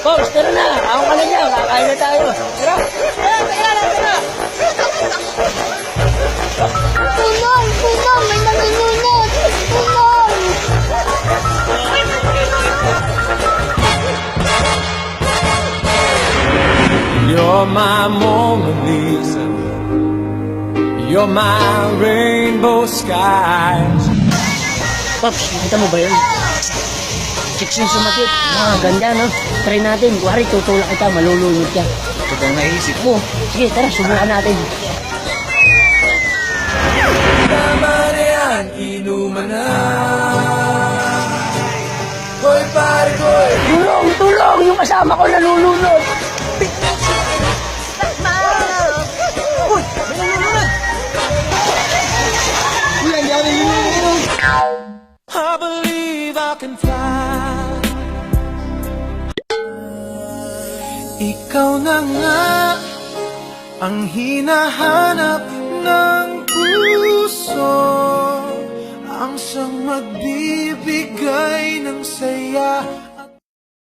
Boss, tara na. Ako ka na dyan. Kakain na tayo. Tara. Tulong! Tulong! May nalulunod! Tulong! You're my Mona Lisa. You're my rainbow skies. Pops, nakita mo ba yun? Chicks yung sumakit. Ah, ganda, no? Try natin. Kuwari, tutulak kita. Malulunod ka. Ito ba naisip Oo. Sige, tara. Subukan natin. Tama na yan, inuman na. Hoy pare koy, Tulong! Tulong! Yung kasama ko nalulunod. I believe can fly. Ikaw na nga ang hinahanap ng puso Ang siyang magbibigay saya